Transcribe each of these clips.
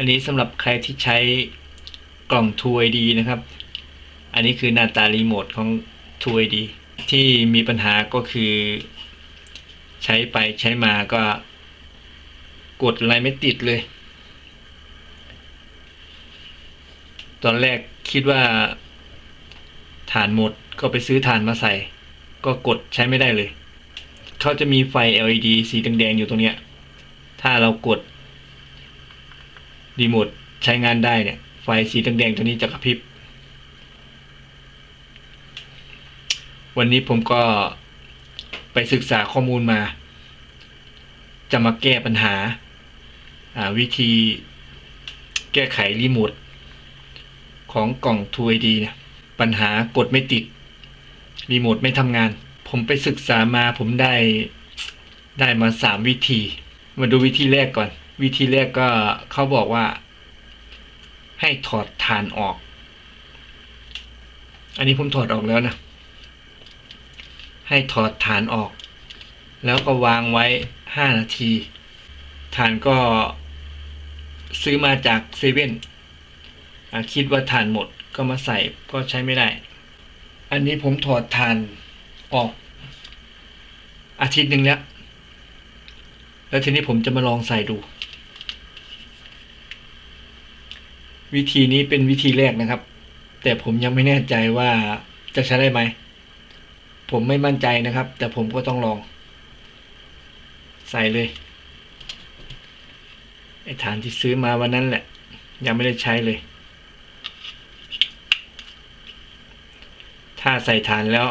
อันนี้สำหรับใครที่ใช้กล่อง True ID นะครับ อันนี้คือหน้าตารีโมทของ True ID ที่มีปัญหาก็คือ ใช้ไปใช้มาก็กดอะไรไม่ติดเลย ตอนแรกคิดว่าฐานหมดก็ไปซื้อฐานมาใส่ ก็กดใช้ไม่ได้เลย เขาจะมีไฟ LED สีแดงๆอยู่ตรงเนี้ย ถ้าเรากด รีโมทใช้งานได้เนี่ย ไฟสีแดงๆตัวนี้จะกระพริบ วันนี้ผมก็ไปศึกษาข้อมูลมา จะมาแก้ปัญหาวิธีแก้ไขรีโมทของกล่อง True ID เนี่ยปัญหากดไม่ติด รีโมทไม่ทำงาน ผมไปศึกษามาผมได้ได้มาสามวิธี มาดูวิธีแรกก่อน วิธีแรกก็เขาบอกว่า ให้ถอดฐานออก อันนี้ผมถอดออกแล้วนะ ให้ถอดฐานออก แล้วก็วางไว้ห้านาที ฐานก็ซื้อมาจากเซเว่นคิดว่าฐานหมดก็มาใส่ก็ใช้ไม่ได้ อันนี้ผมถอดฐานออก อาทิตย์หนึ่งแล้ว แล้วทีนี้ผมจะมาลองใส่ดู วิธีนี้เป็นวิธีแรกนะครับ แต่ผมยังไม่แน่ใจว่าจะใช้ได้ไหม ผมไม่มั่นใจนะครับ แต่ผมก็ต้องลอง ใส่เลยไอ้ฐานที่ซื้อมาวันนั้นแหละ ยังไม่ได้ใช้เลย ถ้าใส่ฐานแล้ว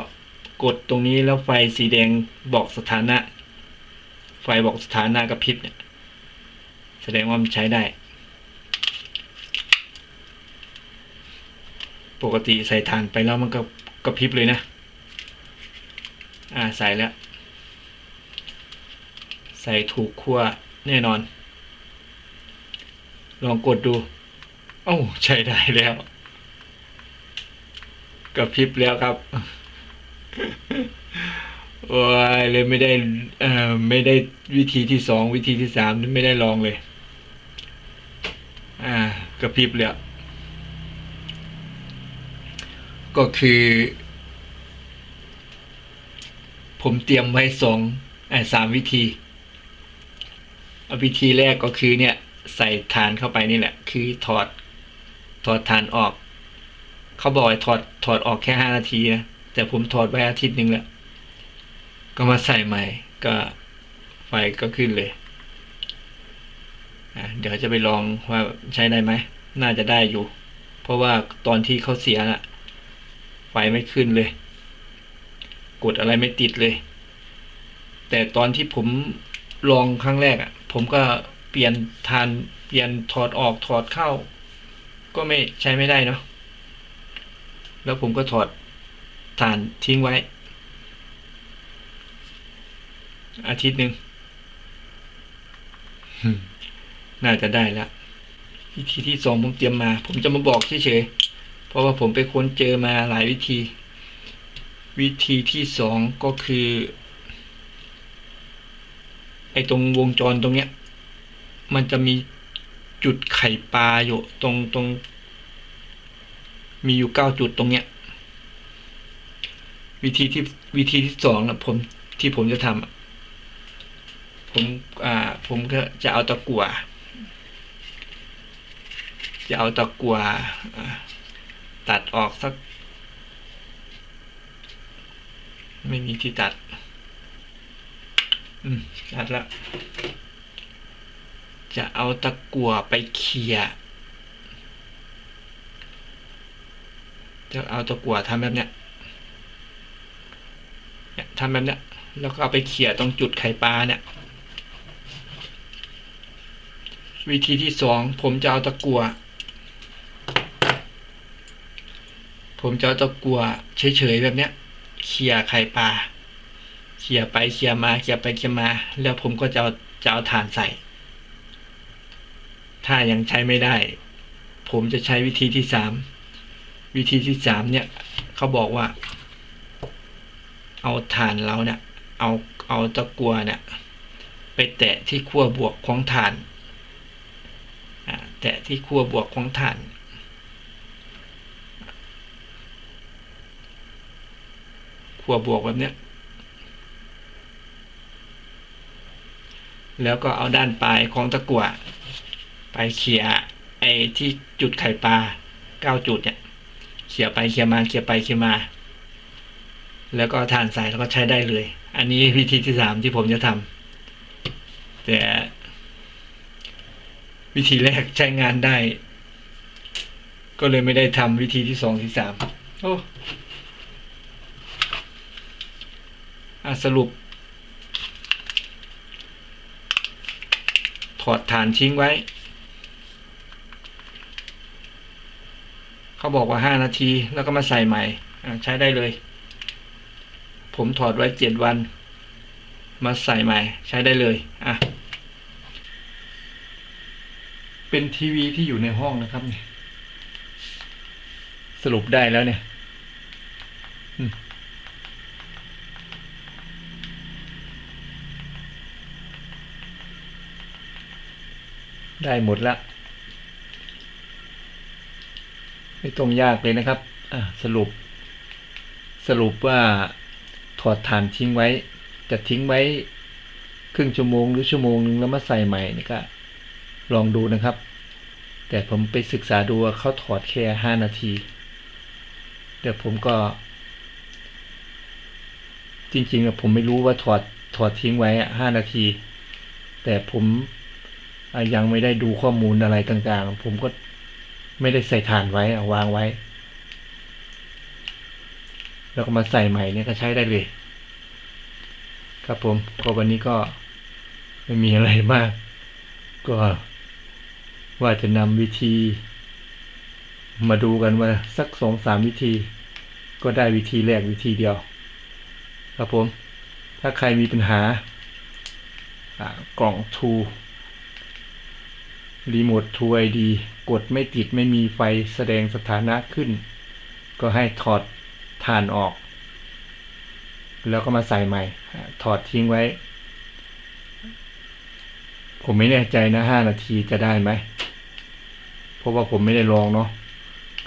กดตรงนี้แล้วไฟสีแดงบอกสถานะ ไฟบอกสถานะกระพริบเนี่ย แสดงว่ามันใช้ได้ ปกติใส่ฐานไปแล้วมันก็กระพริบเลยนะ อ่าใส่แล้ว ใส่ถูกขั้วแน่นอน ลองกดดู เอ้าใช้ได้แล้วกระพริบแล้วครับโอ้ยเลยไม่ได้เอ่อไม่ได้วิธีที่สองวิธีที่สามไม่ได้ลองเลย อ่ากระพริบแล้ว ก็คือ ผมเตรียมไว้สองสามวิธีเอวิธีแรกก็คือเนี่ย ใส่ฐานเข้าไปนี่แหละ คือถอดถอดฐานออก เขาบอกให้ถอดถอดออกแค่ห้านาทีนะแต่ผมถอดไว้อาทิตย์หนึ่งแล้ว ก็มาใส่ใหม่ ก็ไฟก็ขึ้นเลยอะเดี๋ยวจะไปลองว่าใช้ได้ไหม น่าจะได้อยู่ เพราะว่าตอนที่เขาเสียน่ะ ไฟไม่ขึ้นเลย กดอะไรไม่ติดเลย แต่ตอนที่ผมลองครั้งแรกอะ ผมก็เปลี่ยนทานเปลี่ยนถอดออกถอดเข้า ก็ไม่ใช้ไม่ได้เนาะแล้วผมก็ถอดฐานทิ้งไว้ อาทิตย์หนึ่งน่าจะได้แล้ววิธีที่สองผมเตรียมมา ผมจะมาบอกเฉยๆ ราะว่าผมไปค้นเจอมาหลายวิธี วิธีที่สองก็คือไอ้ตรงวงจรตรงเนี้ย มันจะมีจุดไข่ปลาอยู่ตรงตรง มีอยู่เก้าจุดตรงเนี้ย วิธีที่วิธีที่สองนะผมที่ผมจะทำผมอ่าผมก็จะเอาตะกั่วจะเอาตะกั่วอ่า ตัดออกสัก ไม่มีที่ตัด อืม ตัดแล้วจะเอาตะกั่วไปเขี่ยจะเอาตะกั่วทำแบบเนี้ยเนี่ยทำแบบเนี้ย แล้วก็เอาไปเขี่ยตรงจุดไข่ปลาเนี่ย วิธีที่สองผมจะเอาตะกั่ว ผมจะตะกัวเฉยๆแบบเนี้ยเขี่ยไข่ปลาเขี่ยไปเขี่ยมาเขี่ยไปเขี่ยมา แล้วผมก็จะเอาจะเอาถ่านใส่ ถ้ายังใช้ไม่ได้ ผมจะใช้วิธีที่สามวิธีที่สามเนี่ยเขาบอกว่า เอาถ่านเราเนี่ย เอาเอาตะกัวเนี่ยไปแตะที่ขั้วบวกของถ่านอ่าแตะที่ขั้วบวกของถ่าน ขัวบวกแบบเนี้ย แล้วก็เอาด้านปลายของตะกั่วไปเขี่ยไอ้ที่จุดไข่ปลาเก้าจุดเนี่ยเขี่ยไปเขี่ยมาเขี่ยไปเขี่ยมา แล้วก็เอาถ่านใส่แล้วก็ใช้ได้เลย อันนี้วิธีที่สามที่ผมจะทำแต่วิธีแรกใช้งานได้ ก็เลยไม่ได้ทำวิธีที่สองที่สามโอ้ อะสรุป ถอดฐานทิ้งไว้ เขาบอกว่าห้านาทีแล้วก็มาใส่ใหม่อะใช้ได้เลย ผมถอดไว้เจ็ดวัน มาใส่ใหม่ ใช้ได้เลย อะ เป็นทีวีที่อยู่ในห้องนะครับเนี่ยสรุปได้แล้วเนี่ย อืม ได้หมดละไม่ต้องยากเลยนะครับสรุป สรุปว่าถอดฐานทิ้งไว้ จะทิ้งไว้ครึ่งชั่วโมงหรือชั่วโมงนึงแล้วมาใส่ใหม่นี่ก็ลองดูนะครับ แต่ผมไปศึกษาดูเขาถอดแค่ห้านาที เดี๋ยวผมก็ จริงๆอะผมไม่รู้ว่าถอดถอดทิ้งไว้ห้านาที แต่ผม ยังไม่ได้ดูข้อมูลอะไรต่างๆ ผมก็ไม่ได้ใส่ฐานไว้วางไว้ แล้วก็มาใส่ใหม่เนี่ยก็ใช้ได้เลย ครับผมก็วันนี้ก็ไม่มีอะไรมาก ก็ว่าจะนำวิธี มาดูกันว่าสักสองสามวิธี ก็ได้วิธีแรกวิธีเดียว ครับผม ถ้าใครมีปัญหาอ่ากล่องทู รีโมททูไอดีกดไม่ติดไม่มีไฟแสดงสถานะขึ้น ก็ให้ถอดถ่านออก แล้วก็มาใส่ใหม่ ถอดทิ้งไว้ ผมไม่แน่ใจนะห้านาทีจะได้ไหม เพราะว่าผมไม่ได้ลองเนาะ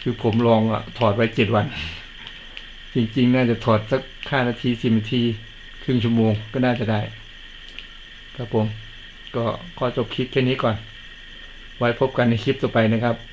คือผมลองอะถอดไว้เจ็ดวัน จริงๆ น่าจะถอดสักห้านาทีสิบนาที ครึ่งชั่วโมงก็น่าจะได้ ครับผม ก็ขอจบคลิปแค่นี้ก่อน ไว้พบกันในคลิปต่อไปนะครับ